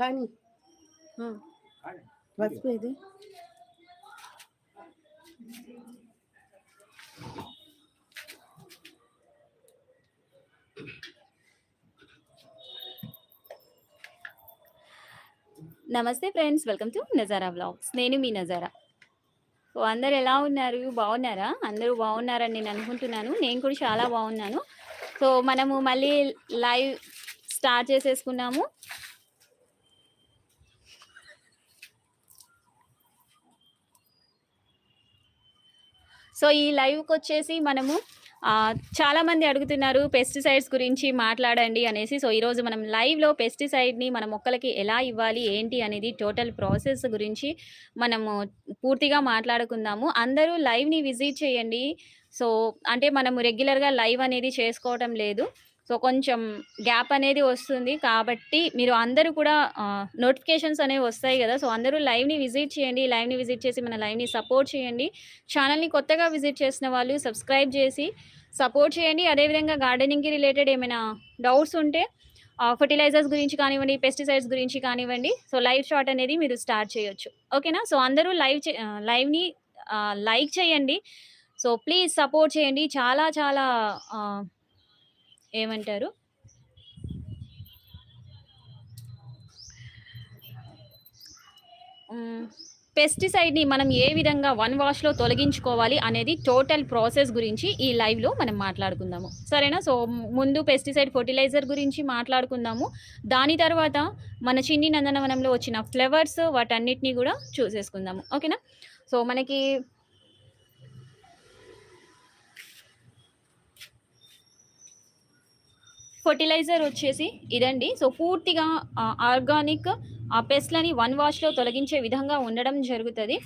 కానీ పసుపు ఇది నమస్తే friends welcome to Nazara vlogs. నేను మీ నజారా. సో అందరు ఎలా ఉన్నారు? బాగున్నారా? అందరూ బాగున్నారని నేను అనుకుంటున్నాను. నేను కూడా చాలా బాగున్నాను. సో మనము మళ్ళీ లైవ్ స్టార్ట్ చేసేసుకున్నాము. సో ఈ లైవ్కి వచ్చేసి మనము చాలామంది అడుగుతున్నారు పెస్టిసైడ్స్ గురించి మాట్లాడండి అనేసి. సో ఈరోజు మనం లైవ్లో పెస్టిసైడ్ని మన మొక్కలకి ఎలా ఇవ్వాలి ఏంటి అనేది టోటల్ ప్రాసెస్ గురించి మనము పూర్తిగా మాట్లాడుకుందాము. అందరూ లైవ్ని విజిట్ చేయండి. సో అంటే మనము రెగ్యులర్గా లైవ్ అనేది చేసుకోవటం లేదు. సో కొంచెం గ్యాప్ అనేది వస్తుంది. కాబట్టి మీరు అందరూ కూడా నోటిఫికేషన్స్ అనేవి వస్తాయి కదా! సో అందరూ లైవ్ని విజిట్ చేయండి. లైవ్ని విజిట్ చేసి మన లైవ్ని సపోర్ట్ చేయండి. ఛానల్ని కొత్తగా విజిట్ చేసిన వాళ్ళు సబ్స్క్రైబ్ చేసి సపోర్ట్ చేయండి. అదేవిధంగా గార్డెనింగ్కి రిలేటెడ్ ఏమైనా డౌట్స్ ఉంటే ఫర్టిలైజర్స్ గురించి కానివ్వండి పెస్టిసైడ్స్ గురించి కానివ్వండి సో లైవ్ షాట్ అనేది మీరు స్టార్ట్ చేయొచ్చు. ఓకేనా? సో అందరూ లైవ్ లైవ్ని లైక్ చేయండి. సో ప్లీజ్ సపోర్ట్ చేయండి. చాలా చాలా ఏమంటారు? పెస్టిసైడ్ని మనం ఏ విధంగా వన్ వాష్లో తొలగించుకోవాలి అనేది టోటల్ ప్రాసెస్ గురించి ఈ లైవ్లో మనం మాట్లాడుకుందాము. సరేనా? సో ముందు పెస్టిసైడ్ ఫర్టిలైజర్ గురించి మాట్లాడుకుందాము. దాని తర్వాత మన చిన్ని నందనవనంలో వచ్చిన ఫ్లవర్స్ వాటన్నిటిని కూడా చూసేసుకుందాము. ఓకేనా? సో మనకి ఫర్టిలైజర్ వచ్చేసి ఇదండి. సో పూర్తిగా ఆర్గానిక్ ఆ పెస్ట్లని వన్ వాష్లో తొలగించే విధంగా ఉండడం జరుగుతుంది.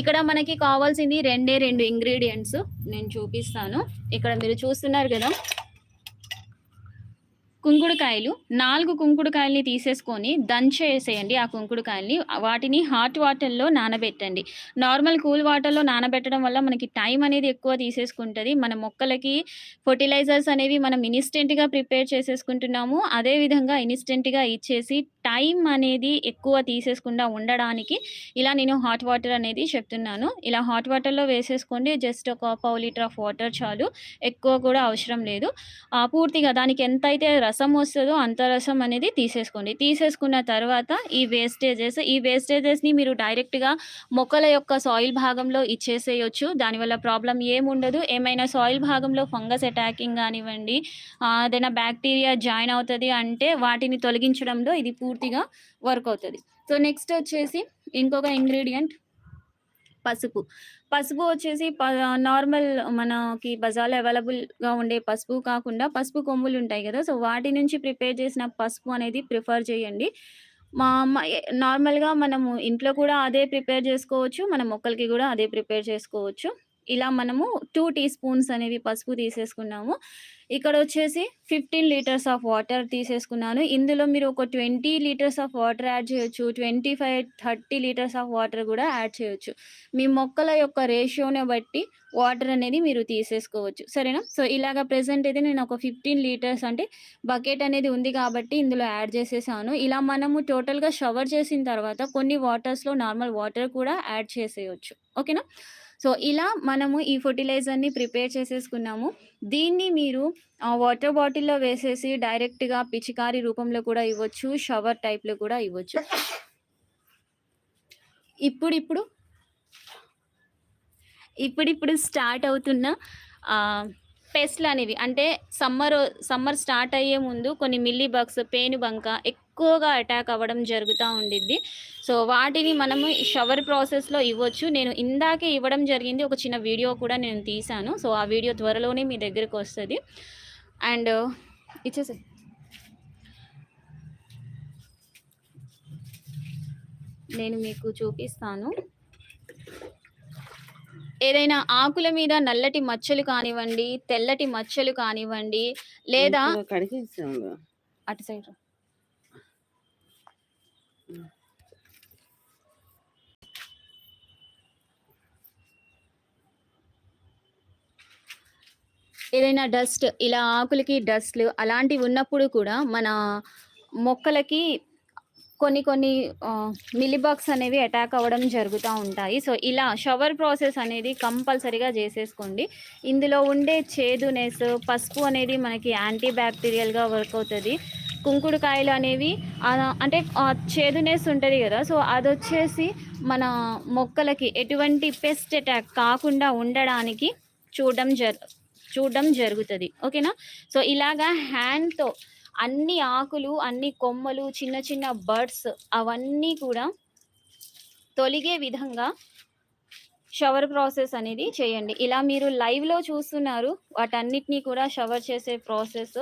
ఇక్కడ మనకి కావాల్సింది రెండే రెండు ఇంగ్రీడియంట్స్ నేను చూపిస్తాను. ఇక్కడ మీరు చూస్తున్నారు కదా కుంకుడుకాయలు నాలుగు కుంకుడుకాయల్ని తీసేసుకొని దంచేసేయండి ఆ కుంకుడుకాయల్ని. వాటిని హాట్ వాటర్లో నానబెట్టండి. నార్మల్ కూల్ వాటర్లో నానబెట్టడం వల్ల మనకి టైం అనేది ఎక్కువ తీసేసుకుంటుంది. మన మొక్కలకి ఫర్టిలైజర్స్ అనేవి మనం ఇన్స్టెంట్గా ప్రిపేర్ చేసేసుకుంటున్నాము. అదేవిధంగా ఇన్స్టెంట్గా ఇచ్చేసి టైం అనేది ఎక్కువ తీసేసుకుండా ఉండడానికి ఇలా నేను హాట్ వాటర్ అనేది చెప్తున్నాను. ఇలా హాట్ వాటర్లో వేసేసుకోండి. జస్ట్ ఒక పావు లీటర్ ఆఫ్ వాటర్ చాలు. ఎక్కువ కూడా అవసరం లేదు. ఆ, పూర్తిగా దానికి ఎంత అయితే రసం వస్తుందో అంత రసం అనేది తీసేసుకోండి. తీసేసుకున్న తర్వాత ఈ వేస్టేజెస్ ఈ వేస్టేజెస్ని మీరు డైరెక్ట్గా మొక్కల యొక్క సాయిల్ భాగంలో ఇచ్చేసేయచ్చు. దానివల్ల ప్రాబ్లం ఏముండదు. ఏమైనా సాయిల్ భాగంలో ఫంగస్ అటాకింగ్ కానివ్వండి ఏదైనా బ్యాక్టీరియా జాయిన్ అవుతుంది అంటే వాటిని తొలగించడంలో ఇది పూర్తిగా వర్క్ అవుతుంది. సో నెక్స్ట్ వచ్చేసి ఇంకొక ఇంగ్రీడియంట్ పసుపు. పసుపు వచ్చేసి ప నార్మల్ మనకి బజార్లో అవైలబుల్గా ఉండే పసుపు కాకుండా పసుపు కొమ్ములు ఉంటాయి కదా సో వాటి నుంచి ప్రిపేర్ చేసిన పసుపు అనేది ప్రిఫర్ చేయండి. మా నార్మల్గా మనము ఇంట్లో కూడా అదే ప్రిపేర్ చేసుకోవచ్చు మన మొక్కలకి కూడా అదే ప్రిపేర్ చేసుకోవచ్చు. ఇలా మనము టూ టీ స్పూన్స్ అనేవి పసుపు తీసేసుకున్నాము. ఇక్కడ వచ్చేసి ఫిఫ్టీన్ లీటర్స్ ఆఫ్ వాటర్ తీసేసుకున్నాను. ఇందులో మీరు ఒక twenty litres of water add చేయొచ్చు. Twenty five thirty litres of water కూడా యాడ్ చేయొచ్చు. మీ మొక్కల యొక్క రేషియోని బట్టి వాటర్ అనేది మీరు తీసేసుకోవచ్చు. సరేనా? సో ఇలాగ ప్రెసెంట్ అయితే నేను ఒక ఫిఫ్టీన్ లీటర్స్ అంటే బకెట్ అనేది ఉంది కాబట్టి ఇందులో యాడ్ చేసేసాను. ఇలా మనము టోటల్గా షవర్ చేసిన తర్వాత కొన్ని వాటర్స్లో నార్మల్ వాటర్ కూడా యాడ్ చేసేయచ్చు. ఓకేనా? సో ఇలా మనము ఈ ఫర్టిలైజర్ని ప్రిపేర్ చేసేసుకున్నాము. దీన్ని మీరు వాటర్ బాటిల్లో వేసేసి డైరెక్ట్గా పిచికారి రూపంలో కూడా ఇవ్వచ్చు షవర్ టైప్లో కూడా ఇవ్వచ్చు. ఇప్పుడిప్పుడు ఇప్పుడిప్పుడు స్టార్ట్ అవుతున్న పెస్ట్లు అనేవి. అంటే సమ్మర్ సమ్మర్ స్టార్ట్ అయ్యే ముందు కొన్ని మిల్లీ బగ్స్ పేను బంక ఎక్కువగా అటాక్ అవ్వడం జరుగుతూ ఉండిద్ది. సో వాటిని మనము షవర్ ప్రాసెస్లో ఇవ్వచ్చు. నేను ఇందాకే ఇవ్వడం జరిగింది. ఒక చిన్న వీడియో కూడా నేను తీశాను. సో ఆ వీడియో త్వరలోనే మీ దగ్గరికి వస్తుంది. అండ్ ఇచ్చేసే నేను మీకు చూపిస్తాను. ఏదైనా ఆకుల మీద నల్లటి మచ్చలు కానివ్వండి తెల్లటి మచ్చలు కానివ్వండి లేదా అటు సైడ్. ఏదైనా డస్ట్ ఇలా ఆకులకి డస్ట్‌లు అలాంటివి ఉన్నప్పుడు కూడా మన మొక్కలకి కొన్ని కొన్ని మిలిబాక్స్ అనేవి అటాక్ అవ్వడం జరుగుతూ ఉంటాయి. సో, ఇలా షవర్ ప్రాసెస్ అనేది కంపల్సరీగా చేసేసుకోండి. ఇందులో ఉండే చేదునెస్, పసుపు అనేది మనకి యాంటీ బ్యాక్టీరియల్‌గా వర్క్ అవుతుంది కుంకుడుకాయలు అనేవి అంటే చేదునేసి చేదునెస్ కదా సో సో, అదొచ్చేసి మన మొక్కలకి ఎటువంటి పెస్ట్ అటాక్ కాకుండా ఉండడానికి చూడడం జరు చూడడం జరుగుతుంది ఓకేనా? సో, ఇలాగా హ్యాండ్‌తో అన్ని ఆకులు, అన్ని కొమ్మలు, చిన్న చిన్న బడ్స్ అవన్నీ కూడా తొలిగే విధంగా షవర్ ప్రాసెస్ అనేది చేయండి. ఇలా మీరు లైవ్‌లో చూస్తున్నారు. వాటన్నిటిని కూడా షవర్ చేసే ప్రాసెస్.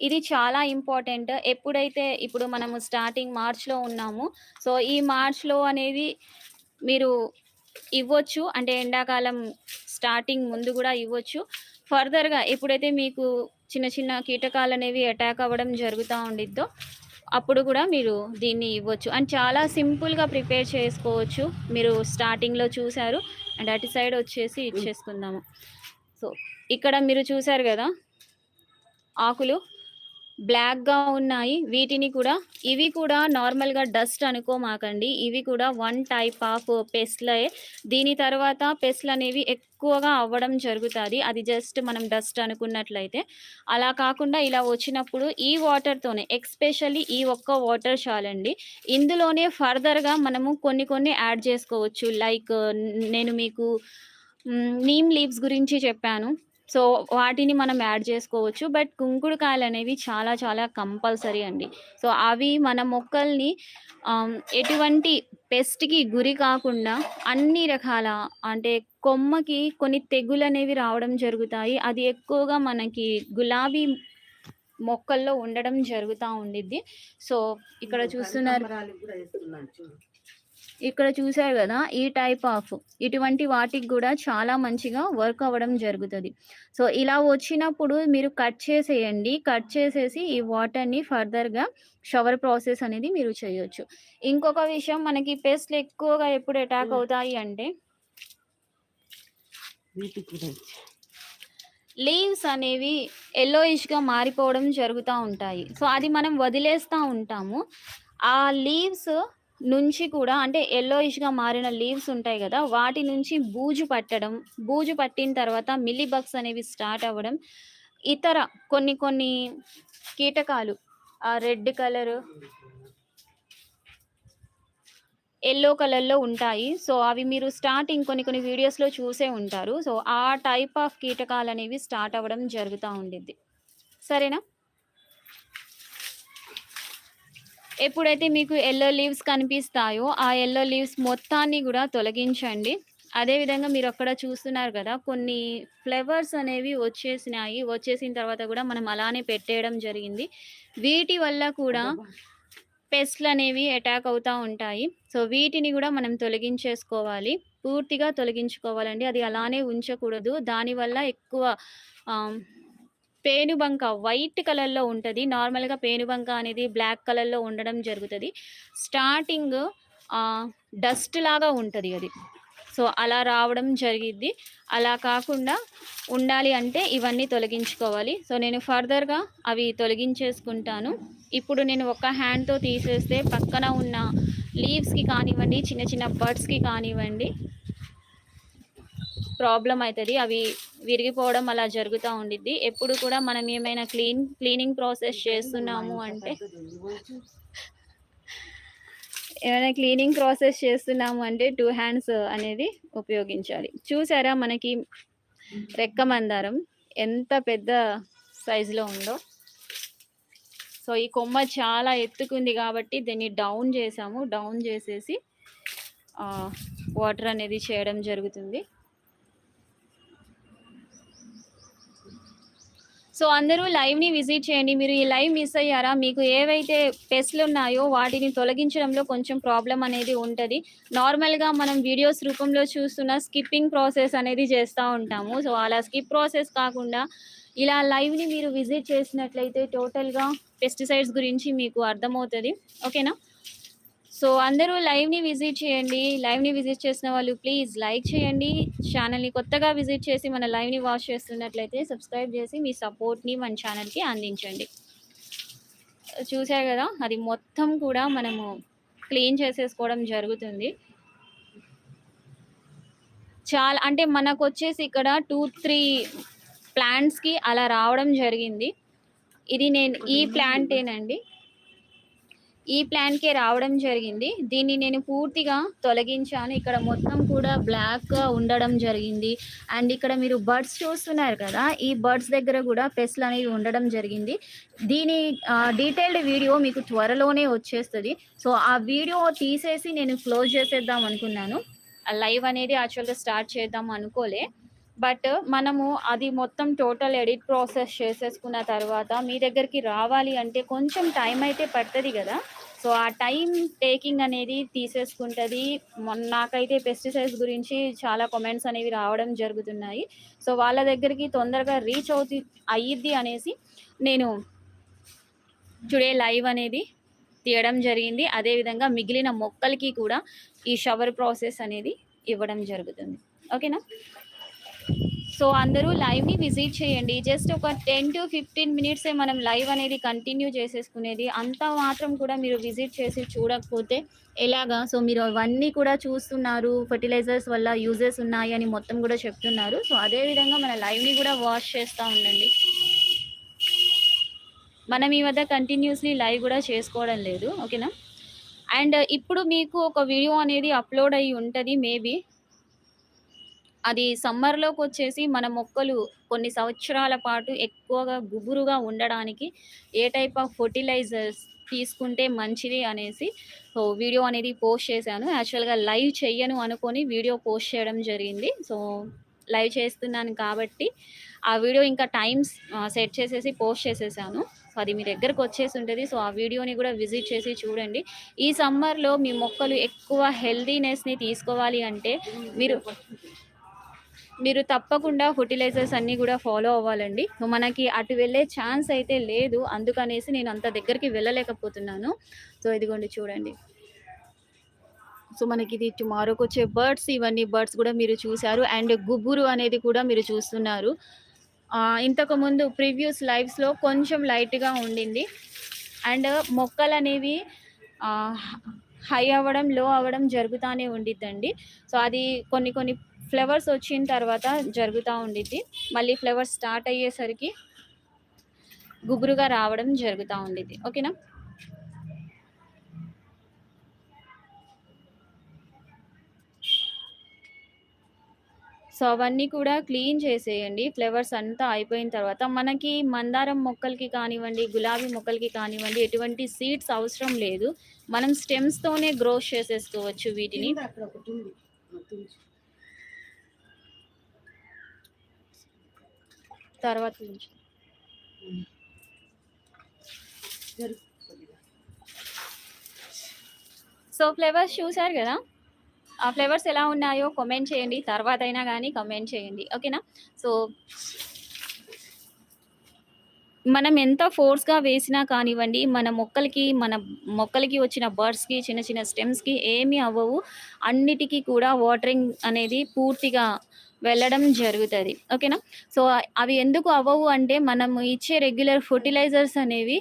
ఇది చాలా ఇంపార్టెంట్. ఎప్పుడైతే ఇప్పుడు మనము స్టార్టింగ్ మార్చ్‌లో ఉన్నాము. సో, ఈ మార్చ్‌లో అనేది మీరు ఇవ్వచ్చు. అంటే ఎండాకాలం స్టార్టింగ్ ముందు కూడా ఇవ్వచ్చు. ఫర్దర్‌గా ఎప్పుడైతే మీకు చిన్న చిన్న కీటకాలనేవి అటాక్ అవ్వడం జరుగుతా ఉండిద్దో, అప్పుడు గూడా మీరు దీన్ని ఇవ్వచ్చు. అండ్ చాలా సింపుల్‌గా ప్రిపేర్ చేసుకోవచ్చు. మీరు స్టార్టింగ్‌లో చూసారు. అండ్ అటు సైడ్ వచ్చేసి ఇచ్చేసుకుందాము. సో, ఇక్కడ మీరు చూసారు గదా! ఆకులు బ్లాక్‌గా ఉన్నాయి. వీటిని కూడా ఇవి కూడా నార్మల్‌గా డస్ట్ అనుకోమాకండి. ఇవి కూడా వన్ టైప్ ఆఫ్ పెస్ట్‌లే. దీని తర్వాత పెస్ట్‌లనేవి ఎక్కువగా అవ్వడం జరుగుతుంది అది జస్ట్ మనం డస్ట్ అనుకున్నట్లయితే. అలా కాకుండా ఇలా వచ్చినప్పుడు ఈ వాటర్‌తోనే ఎక్స్‌పెషల్లీ ఈ ఒక్క వాటర్ చాలండి. ఇందులోనే ఫర్దర్‌గా మనము కొన్ని కొన్ని యాడ్ చేసుకోవచ్చు. లైక్ నేను మీకు నీమ్ లీవ్స్ గురించి చెప్పాను. సో, వాటిని మనం యాడ్ చేసుకోవచ్చు. బట్ కుంకుడుకాయలనేవి చాలా చాలా కంపల్సరీ అండి. సో, అవి మన మొక్కల్ని ఎటువంటి పెస్ట్‌కి గురి కాకుండా అన్ని రకాల అంటే కొమ్మకి కొన్ని తెగులనేవి రావడం జరుగుతాయి. అది ఎక్కువగా మనకి గులాబీ మొక్కల్లో ఉండడం జరుగుతా ఉండిద్ది. సో, ఇక్కడ చూస్తున్నారు ఇక్కడ చూసారు గదా! ఈ టైప్ ఆఫ్ ఇటువంటి వాటికి గూడా చాలా మంచిగా వర్క్ అవ్వడం జరుగుతది. సో, ఇలా వచ్చినప్పుడు మీరు కట్ చేసేయండి. కట్ చేసేసి ఈ వాటర్‌ని ఫర్దర్‌గా షవర్ ప్రాసెస్ అనేది మీరు చేయొచ్చు. ఇంకొక విషయం మనకి పెస్ట్‌లు ఎక్కువగా ఎప్పుడు అటాక్ అవుతాయి అంటే కూడా. లీవ్స్ అనేవి యెల్లోయిష్‌గా మారిపోవడం జరుగుతా ఉంటాయి. సో, అది మనం వదిలేస్తా ఉంటాము. ఆ లీవ్స్ నుంచి కూడా అంటే ఎల్లోయిష్గా మారిన లీవ్స్ ఉంటాయి కదా వాటి నుంచి బూజు పట్టడం, బూజు పట్టిన తర్వాత మిల్లీబగ్స్ అనేవి స్టార్ట్ అవ్వడం, ఇతర కొన్ని కొన్ని కీటకాలు ఆ రెడ్ కలర్ ఎల్లో కలర్‌లో ఉంటాయి. సో, అవి మీరు స్టార్టింగ్ కొన్ని కొన్ని వీడియోస్‌లో చూసే ఉంటారు. సో, ఆ టైప్ ఆఫ్ కీటకాలు అనేవి స్టార్ట్ అవ్వడం జరుగుతూ ఉండిద్ది. సరేనా? ఎప్పుడైతే మీకు యెల్లో లీవ్స్ కనిపిస్తాయో, ఆ యెల్లో లీవ్స్ మొత్తాన్ని గూడా తొలగించండి. అదే విధంగా మీరు అక్కడ చూస్తున్నారు గదా! కొన్ని ఫ్లవర్స్ అనేవి వచ్చేసినాయి. వచ్చేసిన తర్వాత గూడా మనం అలానే పెట్టేయడం జరిగింది. వీటి వల్ల కూడా పెస్ట్‌లనేవి అటాక్ అవుతా ఉంటాయి. సో, వీటిని గూడా మనం తొలగించేసుకోవాలి. పూర్తిగా తొలగించుకోవాలండి. అది అలానే ఉంచకూడదు. దానివల్ల ఎక్కువ పేనుబంక వైట్ కలర్‌లో ఉంటుంది నార్మల్‌గా పేనుబంక అనేది బ్లాక్ కలర్‌లో ఉండడం జరుగుతుంది స్టార్టింగ్ డస్ట్ లాగా ఉంటుంది అది. సో, అలా రావడం జరిగిద్ది. అలా కాకుండా ఉండాలి అంటే ఇవన్నీ తొలగించుకోవాలి. సో, నేను ఫర్దర్‌గా అవి తొలగించేసుకుంటాను. ఇప్పుడు నేను ఒక హ్యాండ్‌తో తీసేస్తే పక్కన ఉన్న లీవ్స్‌కి కానివ్వండి, చిన్న చిన్న బర్డ్స్కి కానివ్వండి ప్రాబ్లమ్ అయితది. అవి విరిగిపోవడం అలా జరుగుతా ఉండిద్ది. ఎప్పుడు కూడా మనం ఏమైనా క్లీన్ క్లీనింగ్ ప్రాసెస్ చేస్తున్నాము అంటే ఏమైనా క్లీనింగ్ ప్రాసెస్ చేస్తున్నాము అంటే 2 హ్యాండ్స్ అనేది ఉపయోగించాలి. చూసారా మనకి రెక్క మందారం ఎంత పెద్ద సైజులో ఉందో. సో, ఈ కొమ్మ చాలా ఎత్తుకుంది కాబట్టి దీన్ని డౌన్ చేశాము. డౌన్ చేసేసి వాటర్ అనేది చేయడం జరుగుతుంది. సో, అందరూ లైవ్‌ని విజిట్ చేయండి. మీరు ఈ లైవ్ మిస్ అయ్యారా? మీకు ఏవైతే పెస్ట్‌లు ఉన్నాయో వాటిని తొలగించడంలో కొంచెం ప్రాబ్లం అనేది ఉంటుంది నార్మల్‌గా మనం వీడియోస్ రూపంలో చూస్తున్న స్కిప్పింగ్ ప్రాసెస్ అనేది చేస్తూ ఉంటాము. సో, అలా స్కిప్ ప్రాసెస్ కాకుండా ఇలా లైవ్‌ని మీరు విజిట్ చేసినట్లయితే టోటల్‌గా పెస్టిసైడ్స్ గురించి మీకు అర్థమవుతుంది ఓకేనా? సో అందరూ లైవ్‌ని విజిట్ చేయండి. లైవ్‌ని విజిట్ చేసిన వాళ్ళు ప్లీజ్ లైక్ చేయండి. ఛానల్ని కొత్తగా విజిట్ చేసి మన లైవ్‌ని వాచ్ చేస్తున్నట్లయితే సబ్స్క్రైబ్ చేసి మీ సపోర్ట్‌ని మన ఛానల్కి అందించండి. చూసారు కదా అది మొత్తం కూడా మనము క్లీన్ చేసేసుకోవడం జరుగుతుంది. చాలా అంటే మనకొచ్చేసి ఇక్కడ 2, 3 ప్లాంట్స్‌కి అలా రావడం జరిగింది. ఇది నేను ఈ ప్లాంటేనండి. ఈ ప్లాన్కే రావడం జరిగింది. దీన్ని నేను పూర్తిగా తొలగించాను. ఇక్కడ మొత్తం కూడా బ్లాక్‌గా ఉండడం జరిగింది. అండ్ ఇక్కడ మీరు బర్డ్స్ చూస్తున్నారు కదా! ఈ బర్డ్స్ దగ్గర కూడా పెస్ట్లు అనేవి ఉండడం జరిగింది. దీని డీటెయిల్డ్ వీడియో మీకు త్వరలోనే వచ్చేస్తుంది సో, ఆ వీడియో తీసేసి నేను క్లోజ్ చేసేద్దాం అనుకున్నాను. ఆ లైవ్ అనేది యాక్చువల్‌గా స్టార్ట్ చేద్దాం అనుకోలే. బట్ మనము అది మొత్తం టోటల్ ఎడిట్ ప్రాసెస్ చేసేసుకున్న తర్వాత మీ దగ్గరికి రావాలి అంటే కొంచెం టైం అయితే పడుతుంది కదా సో, ఆ టైం టేకింగ్ అనేది తీసేసుకుంటుంది నాకైతే పెస్టిసైడ్స్ గురించి చాలా కామెంట్స్ అనేవి రావడం జరుగుతున్నాయి. సో, వాళ్ళ దగ్గరికి తొందరగా రీచ్ అవుతి అయ్యిద్ది అనేసి నేను టుడే లైవ్ అనేది తీయడం జరిగింది. అదేవిధంగా మిగిలిన మొక్కలకి కూడా ఈ షవర్ ప్రాసెస్ అనేది ఇవ్వడం జరుగుతుంది. ఓకేనా? సో, అందరూ లైవ్‌ని విజిట్ చేయండి. జస్ట్ ఒక 10-15 మినిట్సే మనం లైవ్ అనేది కంటిన్యూ చేసేసుకునేది. అంత మాత్రం కూడా మీరు విజిట్ చేసి చూడకపోతే ఎలాగా? సో, మీరు అవన్నీ కూడా చూస్తున్నారు. ఫర్టిలైజర్స్ వల్ల యూజెస్ ఉన్నాయి అని మొత్తం కూడా చెప్తున్నారు. సో, అదే విధంగా మన లైవ్‌ని కూడా వాష్ చేస్తూ ఉండండి. మనం ఈ మధ్య కంటిన్యూస్‌లీ లైవ్ కూడా చేసుకోవడం లేదు. ఓకేనా? అండ్ ఇప్పుడు మీకు ఒక వీడియో అనేది అప్‌లోడ్ అయ్యి ఉంటుంది మేబీ. అది సమ్మర్లోకి వచ్చేసి మన మొక్కలు కొన్ని సంవత్సరాల పాటు ఎక్కువగా గుబురుగా ఉండడానికి ఏ టైప్ ఆఫ్ ఫెర్టిలైజర్స్ తీసుకుంటే మంచిది అనేసి సో, వీడియో అనేది పోస్ట్ చేశాను. యాక్చువల్‌గా లైవ్ చెయ్యను అనుకొని వీడియో పోస్ట్ చేయడం జరిగింది. సో, లైవ్ చేస్తున్నాను కాబట్టి ఆ వీడియో ఇంకా టైమ్స్ సెట్ చేసేసి పోస్ట్ చేసేసాను. సో, అది మీ దగ్గరకు వచ్చేసి ఉంటుంది సో, ఆ వీడియోని కూడా విజిట్ చేసి చూడండి. ఈ సమ్మర్‌లో మీ మొక్కలు ఎక్కువ హెల్తీనెస్‌ని తీసుకోవాలి అంటే మీరు మీరు తప్పకుండా ఫర్టిలైజర్స్ అన్నీ కూడా ఫాలో అవ్వాలండి. మనకి అటు వెళ్ళే ఛాన్స్ అయితే లేదు. అందుకనేసి నేను అంత దగ్గరికి వెళ్ళలేకపోతున్నాను. సో, ఇదిగోండి చూడండి. సో, మనకి ఇది టుమారోకి వచ్చే బర్డ్స్ ఇవన్నీ బర్డ్స్ కూడా మీరు చూశారు అండ్ గుబురు అనేది కూడా మీరు చూస్తున్నారు. ఇంతకుముందు ప్రీవియస్ లైవ్స్‌లో కొంచెం లైట్‌గా ఉండింది. అండ్ మొక్కలు అనేవి హై అవ్వడం, లో అవ్వడం జరుగుతూనే ఉండిద్దండి. సో, అది కొన్ని కొన్ని ఫ్లవర్స్ వచ్చిన తర్వాత జరుగుతూ ఉండిద్ది. మళ్ళీ ఫ్లవర్స్ స్టార్ట్ అయ్యేసరికి గుబురుగా రావడం జరుగుతూ ఉండిద్ది. ఓకేనా? సో, అవన్నీ కూడా క్లీన్ చేసేయండి. ఫ్లవర్స్ అంతా అయిపోయిన తర్వాత మనకి మందారం మొక్కలకి కానివ్వండి, గులాబీ మొక్కలకి కానివ్వండి ఎటువంటి సీడ్స్ అవసరం లేదు. మనం స్టెమ్స్‌తోనే గ్రో చేసేసుకోవచ్చు వీటిని. కింద. తర్వాత నుంచి. సో, ఫ్లవర్స్ చూసారు గదా! ఆ ఫ్లేవర్స్ ఎలా ఉన్నాయో కామెంట్ చేయండి. తర్వాత అయినా కానీ కామెంట్ చేయండి. ఓకేనా? సో మనం ఎంత ఫోర్స్‌గా వేసినా కానివ్వండి, మన మొక్కలకి మన మొక్కలకి వచ్చిన బర్డ్స్‌కి చిన్న చిన్న స్టెమ్స్‌కి ఏమీ అవ్వవు. అన్నిటికి కూడా వాటరింగ్ అనేది పూర్తిగా వెళ్ళడం జరుగుతుంది ఓకేనా? సో, అవి ఎందుకు అవ్వవు అంటే మనం ఇచ్చే రెగ్యులర్ ఫర్టిలైజర్స్ అనేవి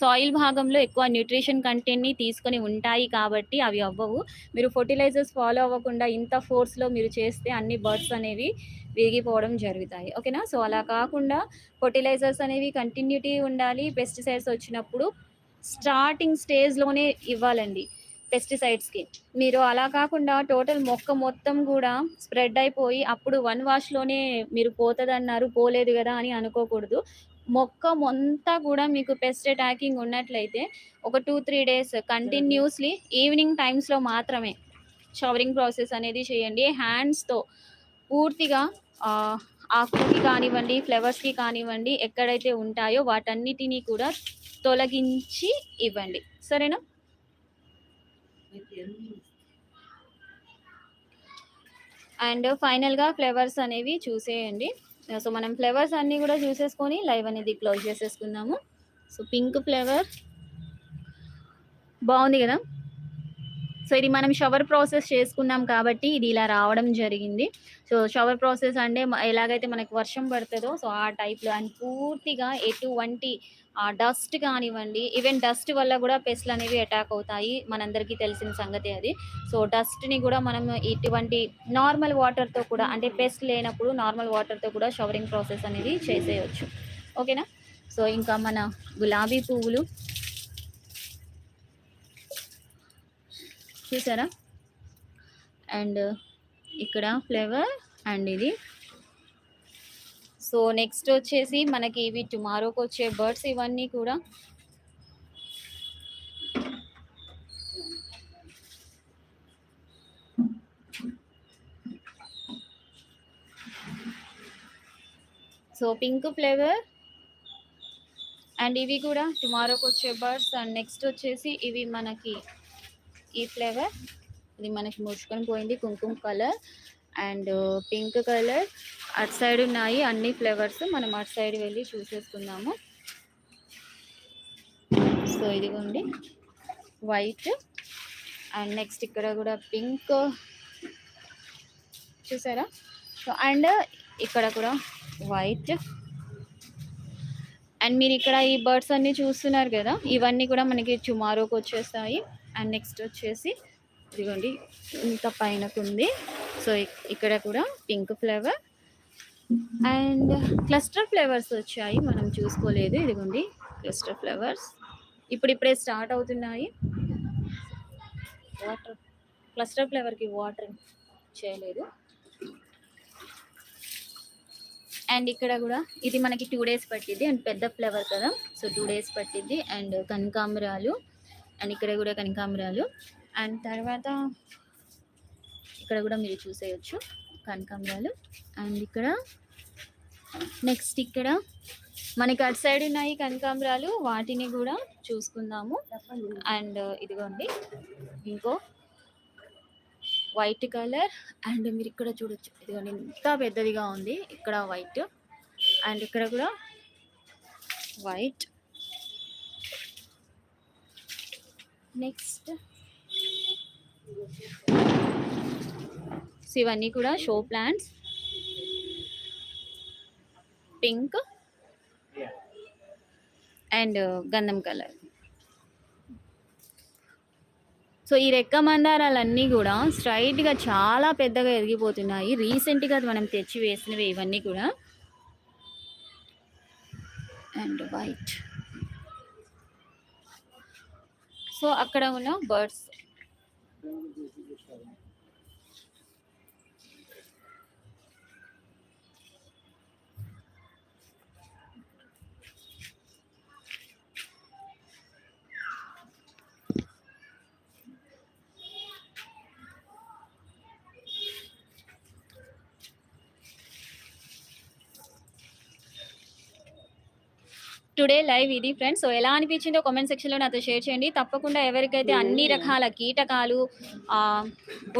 సాయిల్ భాగంలో ఎక్కువ న్యూట్రిషన్ కంటెంట్‌ని తీసుకొని ఉంటాయి కాబట్టి అవి అవ్వవు. మీరు ఫెర్టిలైజర్స్ ఫాలో అవ్వకుండా ఇంత ఫోర్స్‌లో మీరు చేస్తే అన్ని బర్డ్స్ అనేవి విరిగిపోవడం జరుగుతాయి. ఓకేనా? సో, అలా కాకుండా ఫెర్టిలైజర్స్ అనేవి కంటిన్యూటీ ఉండాలి. పెస్టిసైడ్స్ వచ్చినప్పుడు స్టార్టింగ్ స్టేజ్‌లోనే ఇవ్వాలండి పెస్టిసైడ్స్‌కి. మీరు అలా కాకుండా టోటల్ మొక్క మొత్తం కూడా స్ప్రెడ్ అయిపోయి అప్పుడు వన్ వాష్‌లోనే మీరు పోతుంది అన్నారు పోలేదు కదా అని అనుకోకూడదు. మొక్క మొంతా కూడా మీకు పెస్ట్ అటాకింగ్ ఉన్నట్లయితే ఒక 2, 3 డేస్ కంటిన్యూస్‌లీ ఈవినింగ్ టైమ్స్‌లో మాత్రమే షవరింగ్ ప్రాసెస్ అనేది చేయండి. హ్యాండ్స్‌తో పూర్తిగా ఆకుకి కానివ్వండి, ఫ్లవర్స్‌కి కానివ్వండి ఎక్కడైతే ఉంటాయో వాటన్నిటిని కూడా తొలగించి ఇవ్వండి. సరేనా? అండ్ ఫైనల్‌గా ఫ్లవర్స్ అనేవి చూసేయండి. Uh, సో, మనం ఫ్లేవర్స్ అన్నీ కూడా చూసేసుకొని లైవ్ అనేది క్లోజ్ చేసేసుకుందాము. సో, పింక్ ఫ్లేవర్ బాగుంది కదా? సో ఇది మనం షవర్ ప్రాసెస్ చేసుకున్నాం కాబట్టి ఇది ఇలా రావడం జరిగింది. సో షవర్ ప్రాసెస్ అంటే ఎలాగైతే మనకి వర్షం పడుతుందో సో ఆ టైప్లో అండ్ పూర్తిగా ఎటువంటి డస్ట్ కానివ్వండి ఈవెన్ డస్ట్ వల్ల కూడా పెస్ట్లు అనేవి అటాక్ అవుతాయి. మనందరికీ తెలిసిన సంగతి అది. సో డస్ట్ని కూడా మనం ఇటువంటి నార్మల్ వాటర్తో కూడా అంటే పెస్ట్ లేనప్పుడు నార్మల్ వాటర్తో కూడా షవరింగ్ ప్రాసెస్ అనేది చేసేయచ్చు. ఓకేనా? సో ఇంకా మన గులాబీ పువ్వులు. చూసారా? అండ్ ఇక్కడ ఫ్లేవర్ అండ్ ఇది సో నెక్స్ట్ వచ్చేసి మనకి ఇవి టుమారోకి వచ్చే బర్డ్స్ ఇవన్నీ కూడా. సో పింక్ ఫ్లేవర్ అండ్ ఇవి కూడా టుమారోకి వచ్చే బర్డ్స్ అండ్ నెక్స్ట్ వచ్చేసి ఇవి మనకి ఈ ఫ్లేవర్ ఇది మనకి ముడుచుకొని పోయింది కుంకుమ కలర్ అండ్ పింక్ కలర్. అటు సైడ్ ఉన్నాయి అన్ని ఫ్లేవర్స్. మనం అటు సైడ్ వెళ్ళి చూసేసుకుందాము. సో ఇదిగోండి. వైట్ అండ్ నెక్స్ట్ ఇక్కడ కూడా పింక్. చూసారా? సో అండ్ ఇక్కడ కూడా వైట్ అండ్ మీరు ఇక్కడ ఈ బర్డ్స్ అన్ని చూస్తున్నారు కదా? ఇవన్నీ కూడా మనకి టుమారోకి వచ్చేస్తాయి. అండ్ నెక్స్ట్ వచ్చేసి ఇదిగోండి ఇంత పైనకు ఉంది సో ఇక్కడ కూడా pink flower. And cluster flowers వచ్చాయి. మనం చూసుకోలేదు. ఇదిగోండి క్లస్టర్ ఫ్లేవర్స్. ఇప్పుడు ఇప్పుడే స్టార్ట్ అవుతున్నాయి. వాటర్ క్లస్టర్ ఫ్లేవర్కి వాటర్ చేయలేదు. అండ్ ఇక్కడ కూడా ఇది మనకి టూ డేస్ పట్టింది అండ్ పెద్ద ఫ్లేవర్ కదా. సో టూ డేస్ పట్టింది అండ్ కనకాంబరాలు. అండ్ ఇక్కడ కూడా కనకాంబరాలు. అండ్ తర్వాత ఇక్కడ కూడా మీరు చూసేయచ్చు కనకాంబరాలు. అండ్ ఇక్కడ నెక్స్ట్ ఇక్కడ మనకి అటు సైడ్ ఉన్నాయి కనకాంబరాలు వాటిని కూడా చూసుకుందాము. అండ్ ఇదిగోండి ఇంకో వైట్ కలర్. అండ్ మీరు ఇక్కడ చూడొచ్చు. ఇదిగోండి ఇంత పెద్దదిగా ఉంది ఇక్కడ వైట్. అండ్ ఇక్కడ కూడా వైట్. నెక్స్ట్ సో ఇవన్నీ కూడా షో ప్లాంట్స్ పింక్ అండ్ గంధం కలర్ సో ఈ రెక్క మందారాలన్నీ కూడా స్ట్రైట్గా చాలా పెద్దగా ఎదిగిపోతున్నాయి. రీసెంట్గా మనం తెచ్చి వేసినవి ఇవన్నీ కూడా. అండ్ వైట్ సో అక్కడ ఉన్న బర్డ్స్ టుడే లైవ్ ఇది ఫ్రెండ్స్. సో ఎలా అనిపించిందో కామెంట్ సెక్షన్లో నాతో షేర్ చేయండి. తప్పకుండా ఎవరికైతే అన్ని రకాల కీటకాలు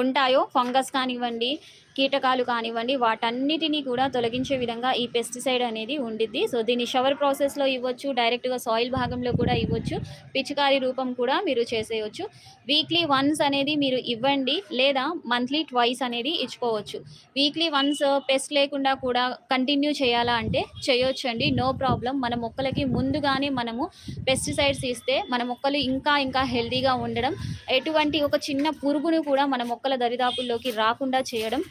ఉంటాయో ఫంగస్ కానివ్వండి కీటకాలు కానివ్వండి వాటన్నిటినీ కూడా తొలగించే విధంగా ఈ పెస్టిసైడ్ అనేది ఉండిద్ది. సో దీన్ని షవర్ ప్రాసెస్లో ఇవ్వచ్చు డైరెక్ట్గా సాయిల్ భాగంలో కూడా ఇవ్వచ్చు పిచికారి రూపం కూడా మీరు చేసేయచ్చు. వీక్లీ వన్స్ అనేది మీరు ఇవ్వండి లేదా మంత్లీ ట్వైస్ అనేది ఇచ్చుకోవచ్చు. వీక్లీ వన్స్ పెస్ట్ లేకుండా కూడా కంటిన్యూ చేయాలా అంటే చేయొచ్చు అండి నో ప్రాబ్లం మన మొక్కలకి ముందుగానే మనము పెస్టిసైడ్స్ ఇస్తే మన మొక్కలు ఇంకా ఇంకా హెల్తీగా ఉండడం ఎటువంటి ఒక చిన్న పురుగును కూడా మన మొక్కల దరిదాపుల్లోకి రాకుండా చేయడం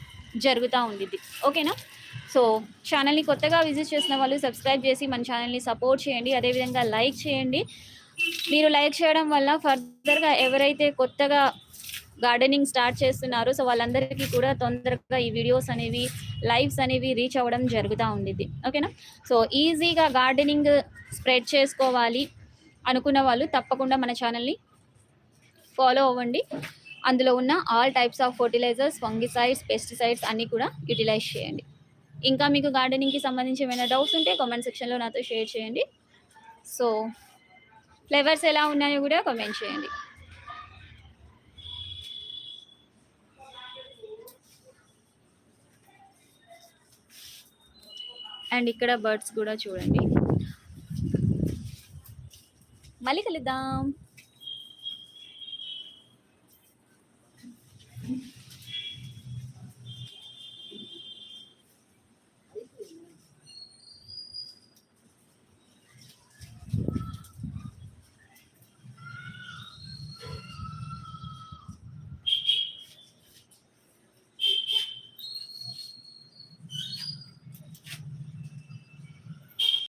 జరుగుతూ ఉండిద్ది. ఓకేనా? సో ఛానల్ని కొత్తగా విజిట్ చేసిన వాళ్ళు సబ్స్క్రైబ్ చేసి మన ఛానల్ని సపోర్ట్ చేయండి. అదేవిధంగా లైక్ చేయండి. మీరు లైక్ చేయడం వల్ల ఫర్దర్గా ఎవరైతే కొత్తగా గార్డెనింగ్ స్టార్ట్ చేస్తున్నారో సో వాళ్ళందరికీ కూడా తొందరగా ఈ వీడియోస్ అనేవి లైవ్స్ అనేవి రీచ్ అవ్వడం జరుగుతూ ఉండిద్ది. ఓకేనా? సో ఈజీగా గార్డెనింగ్ స్ప్రెడ్ చేసుకోవాలి అనుకున్న వాళ్ళు తప్పకుండా మన ఛానల్ని ఫాలో అవ్వండి. అందులో ఉన్న all types of fertilisers fungicides pesticides అన్నీ కూడా యూటిలైజ్ చేయండి. ఇంకా మీకు గార్డెనింగ్కి సంబంధించి ఏమైనా డౌట్స్ ఉంటే కామెంట్ సెక్షన్లో నాతో షేర్ చేయండి. సో ఫ్లేవర్స్ ఎలా ఉన్నాయో కూడా కామెంట్ చేయండి. అండ్ ఇక్కడ బర్డ్స్ కూడా చూడండి. మళ్ళీ కలుద్దాం.